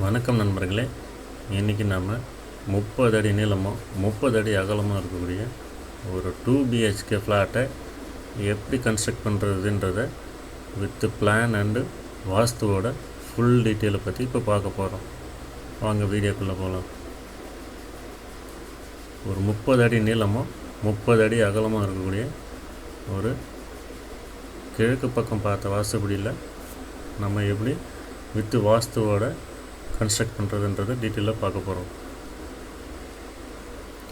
வணக்கம் நண்பர்களே. இன்றைக்கி நாம் முப்பது அடி நீளமும் முப்பது அடி அகலமாக இருக்கக்கூடிய ஒரு டூ பிஹெச்கே ஃப்ளாட்டை எப்படி கன்ஸ்ட்ரக்ட் பண்ணுறதுன்றத வித்து பிளான் அண்டு வாஸ்துவோட ஃபுல் டீட்டெயிலை பற்றி இப்போ பார்க்க போகிறோம் வாங்க வீடியோக்குள்ளே போகலாம் ஒரு முப்பது அடி நீளமும் முப்பது அடி அகலமாக இருக்கக்கூடிய ஒரு கிழக்கு பக்கம் பார்த்த வாசப்படியில் நம்ம எப்படி வித்து வாஸ்துவோட கன்ஸ்ட்ரக்ட் பண்ணுறதுன்றதை டீட்டெயிலாக பார்க்க போகிறோம்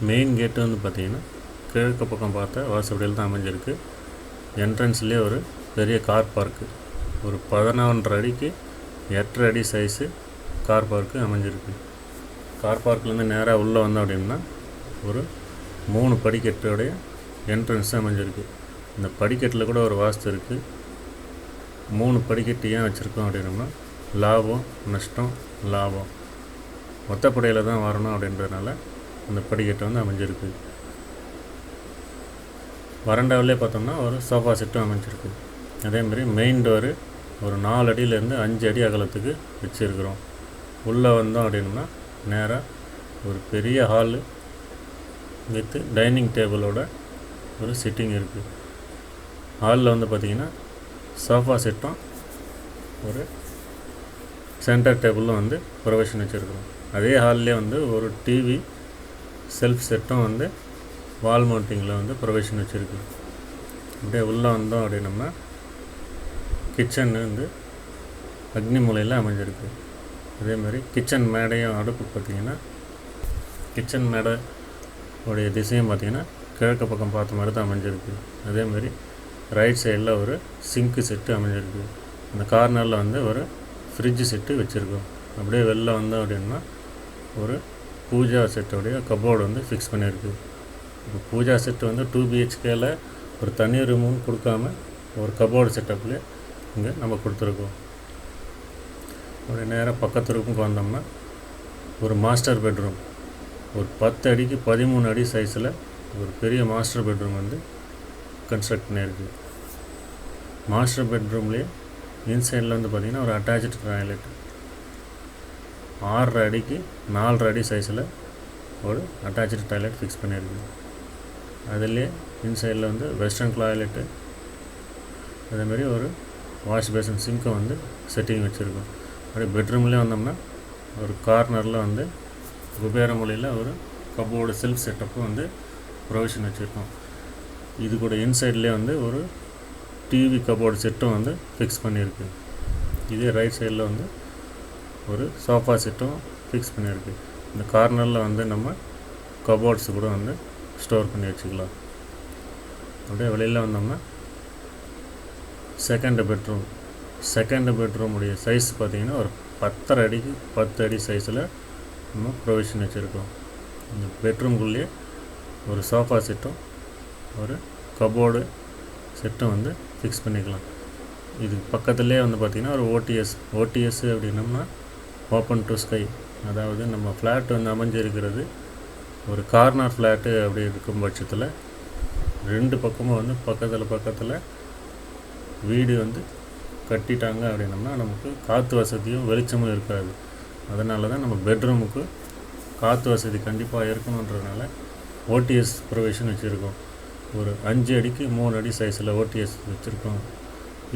மெயின் கேட்டு வந்து பார்த்திங்கன்னா கிழக்கு பக்கம் பார்த்தா வாசப்படியில் தான் அமைஞ்சிருக்கு. என்ட்ரன்ஸ்லேயே ஒரு பெரிய கார் பார்க்கு ஒரு பதினொன்றரை அடிக்கு எட்டரை அடி சைஸு கார் பார்க்கு அமைஞ்சிருக்கு. கார் பார்க்லேருந்து நேராக உள்ளே வந்தோம் அப்படின்னா ஒரு மூணு படிக்கட்டோடைய என்ட்ரன்ஸ் அமைஞ்சிருக்கு. இந்த படிக்கட்டில் கூட ஒரு வாஸ்து இருக்குது மூணு படிக்கட்டு ஏன் வச்சுருக்கோம் அப்படின்னோம்னா லாபம் நஷ்டம் லாபம். ஒத்தப்படையில் தான் வரணும் அப்படின்றதுனால அந்த படிக்கட்டு வந்து அமைஞ்சிருக்கு. வறண்டாவிலே பார்த்தோம்னா ஒரு சோஃபா செட்டும் அமைஞ்சிருக்கு. அதேமாதிரி மெயின் டோரு ஒரு நாலு அடியிலேருந்து அஞ்சு அடி அகலத்துக்கு வச்சுருக்குறோம். உள்ளே வந்தோம் அப்படின்னா நேராக ஒரு பெரிய ஹாலு வித்து டைனிங் டேபிளோட ஒரு சிட்டிங் இருக்குது ஹாலில் வந்து பார்த்திங்கன்னா சோஃபா செட்டும் ஒரு சென்டர் டேபிளும் வந்து ப்ரொவிஷன் வச்சுருக்குறோம். அதே ஹால்லே வந்து ஒரு டிவி செல்ஃப் செட்டும் வந்து வால் மவுண்டிங்கில் வந்து ப்ரொவிஷன் வச்சுருக்கு. அப்படியே உள்ளே வந்தோம் அப்படின்னம்னா கிச்சன் வந்து அக்னி மூலையில் அமைஞ்சிருக்கு. அதே மாதிரி கிச்சன் மேடையும் அடுப்பு பார்த்திங்கன்னா கிச்சன் மேடை உடைய திசையும் பார்த்திங்கன்னா கிழக்கு பக்கம் பார்த்த மாதிரி தான் அமைஞ்சிருக்கு. அதே மாதிரி ரைட் சைடில் ஒரு சிங்க்கு செட்டு அமைஞ்சிருக்கு. அந்த கார்னரில் வந்து ஒரு ஃப்ரிட்ஜ் செட்டு வச்சுருக்கோம். அப்படியே வெளில வந்தோம் அப்படின்னா ஒரு பூஜா செட்டோடைய கபோர்டு வந்து ஃபிக்ஸ் பண்ணியிருக்கு. இப்போ பூஜா செட்டு வந்து டூ பிஹெச்கேல ஒரு தனி ரூமும் கொடுக்காம ஒரு கபோர்டு செட்டப்லேயே இங்கே நம்ம கொடுத்துருக்கோம். அப்படியே நேராக பக்கத்து ரூமுக்கு வந்தோம்னா ஒரு மாஸ்டர் பெட்ரூம் ஒரு பத்து அடிக்கு பதிமூணு அடி சைஸில் ஒரு பெரிய மாஸ்டர் பெட்ரூம் வந்து கன்ஸ்ட்ரக்ட் பண்ணியிருக்கு. மாஸ்டர் பெட்ரூம்லேயே இன்சைடில் வந்து பார்த்திங்கன்னா ஒரு அட்டாச்சு டாய்லெட் ஆறரை அடிக்கு நாலரை அடி சைஸில் ஒரு அட்டாச்சு டாய்லெட் ஃபிக்ஸ் பண்ணியிருக்கோம் அதுலேயே இன்சைடில் வந்து வெஸ்டர்ன் டாய்லெட்டு அதேமாரி ஒரு வாஷ் பேசன் சிங்க்கை வந்து செட்டிங் வச்சுருக்கோம். அப்படியே பெட்ரூம்லேயே வந்தோம்னா ஒரு கார்னரில் வந்து குபேர மொழியில் ஒரு கப்போர்டு செல்ஃப் செட்டப்பும் வந்து ப்ரொவிஷன் வச்சுருக்கோம். இது கூட இன்சைட்லேயே வந்து ஒரு டிவி கபோர்டு செட்டும் வந்து ஃபிக்ஸ் பண்ணியிருக்கு. இதே ரைட் சைடில் வந்து ஒரு சோஃபா செட்டும் ஃபிக்ஸ் பண்ணியிருக்கு. இந்த கார்னரில் வந்து நம்ம கபோர்ட்ஸ் கூட வந்து ஸ்டோர் பண்ணி வச்சுக்கலாம். அப்படியே வெளியில் வந்தோம்னா செகண்ட் பெட்ரூம் செகண்ட் பெட்ரூமுடைய சைஸ் பார்த்திங்கன்னா ஒரு பத்தரை அடிக்கு பத்து அடி சைஸில் நம்ம ப்ரொவிஷன் வச்சுருக்கோம். இந்த பெட்ரூம்குள்ளேயே ஒரு சோஃபா செட்டும் ஒரு கபோர்டு செட்டும் வந்து ஃபிக்ஸ் பண்ணிக்கலாம். இது பக்கத்துலேயே வந்து பார்த்திங்கன்னா ஒரு ஓடிஎஸ் ஓடிஎஸ் அப்படின்னம்னா ஓப்பன் டு ஸ்கை அதாவது நம்ம ஃப்ளாட் வந்து அமைஞ்சிருக்கிறது. ஒரு கார்னர் ஃப்ளாட்டு அப்படி இருக்கும் பட்சத்தில் ரெண்டு பக்கமும் வந்து பக்கத்தில் பக்கத்தில் வீடு வந்து கட்டிட்டாங்க அப்படின்னம்னா நமக்கு காற்று வசதியும் வெளிச்சமும் இருக்காது. அதனால தான் நம்ம பெட்ரூமுக்கு காற்று வசதி கண்டிப்பாக இருக்கணுன்றதுனால ஓடிஎஸ் ப்ரொவிஷன் வச்சுருக்கோம். ஒரு அஞ்சு அடிக்கு மூணு அடி சைஸில் ஓடிஎஸ் வச்சுருக்கோம்.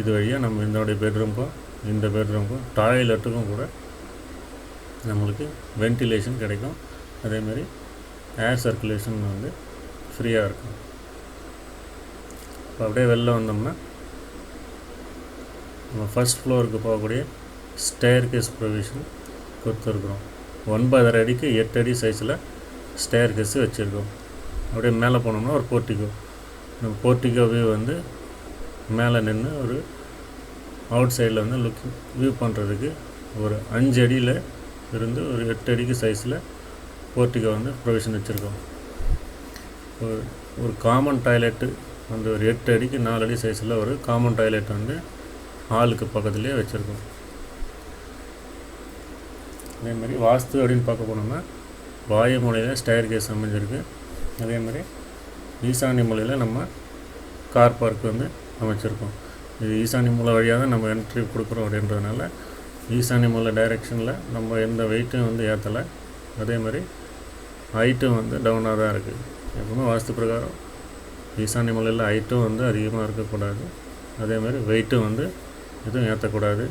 இது வழியாக நம்ம இதனுடைய பெட்ரூம்க்கும் இந்த பெட்ரூம்க்கும் டாய்லெட்டுக்கும் கூட நம்மளுக்கு வென்டிலேஷன் கிடைக்கும். அதேமாதிரி ஏர் சர்க்குலேஷன் வந்து ஃப்ரீயாக இருக்கும். இப்போ அப்படியே வெளில வந்தோம்னா நம்ம ஃபஸ்ட் ஃப்ளோருக்கு போகக்கூடிய ஸ்டேர் கேஸ் ப்ரொவிஷன் கொடுத்துருக்குறோம். ஒன்பதரை அடிக்கு எட்டு அடி சைஸில் ஸ்டேர் கேஸ் வச்சுருக்கோம். அப்படியே மேலே போனோம்னா ஒரு போர்ட்டிகோ நம்ம வியூ வந்து மேலே நின்று ஒரு அவுட் சைடில் வந்து லுக் வியூ பண்ணுறதுக்கு ஒரு அஞ்சு அடியில் இருந்து ஒரு எட்டு அடிக்கு சைஸில் போர்ட்டிகோ வந்து ப்ரொவிஷன் வச்சுருக்கோம். ஒரு ஒரு காமன் டாய்லெட்டு வந்து ஒரு எட்டு அடிக்கு நாலு அடி சைஸில் ஒரு காமன் டாய்லெட் வந்து ஹாலுக்கு பக்கத்துலேயே வச்சுருக்கோம். அதேமாதிரி வாஸ்து அப்படின்னு பார்க்க போனோம்னா வாயு மூலையில் ஸ்டயர் கேஸ் அமைஞ்சிருக்கு. அதே ஈசானிய மூலையில் நம்ம கார் பார்க் வந்து அமைச்சிருக்கோம். இது ஈசானிய மூலை வழியாக தான் நம்ம என்ட்ரி கொடுக்குறோம் அப்படின்றதுனால ஈசானிய மூலை டைரெக்ஷனில் நம்ம எந்த வெயிட்டும் வந்து ஏற்றலை அதே மாதிரி ஹைட்டும் வந்து டவுனாக தான் இருக்குது எப்பவுமே வாஸ்து பிரகாரம் ஈசானிய மூலையில் ஹைட்டும் வந்து அதிகமாக இருக்கக்கூடாது. அதே மாதிரி வெயிட்டும் வந்து எதுவும் ஏற்றக்கூடாது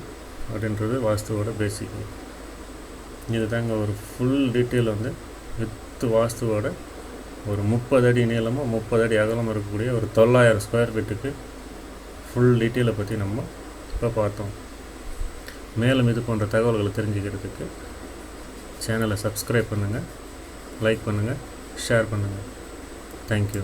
அப்படின்றது வாஸ்துவோட பேசிக் இது தாங்க ஒரு ஃபுல் டீட்டெயில் வந்து வித் வாஸ்துவோட ஒரு முப்பது அடி நீளமும் முப்பது அடி அகலமும் இருக்கக்கூடிய ஒரு தொள்ளாயிரம் ஸ்கொயர் ஃபீட்டுக்கு ஃபுல் டீட்டெயிலை பற்றி நம்ம இப்போ பார்த்தோம். மேலும் இது போன்ற தகவல்களை தெரிஞ்சுக்கிறதுக்கு சேனலை சப்ஸ்கிரைப் பண்ணுங்கள் லைக் பண்ணுங்கள் ஷேர் பண்ணுங்கள் தேங்க்யூ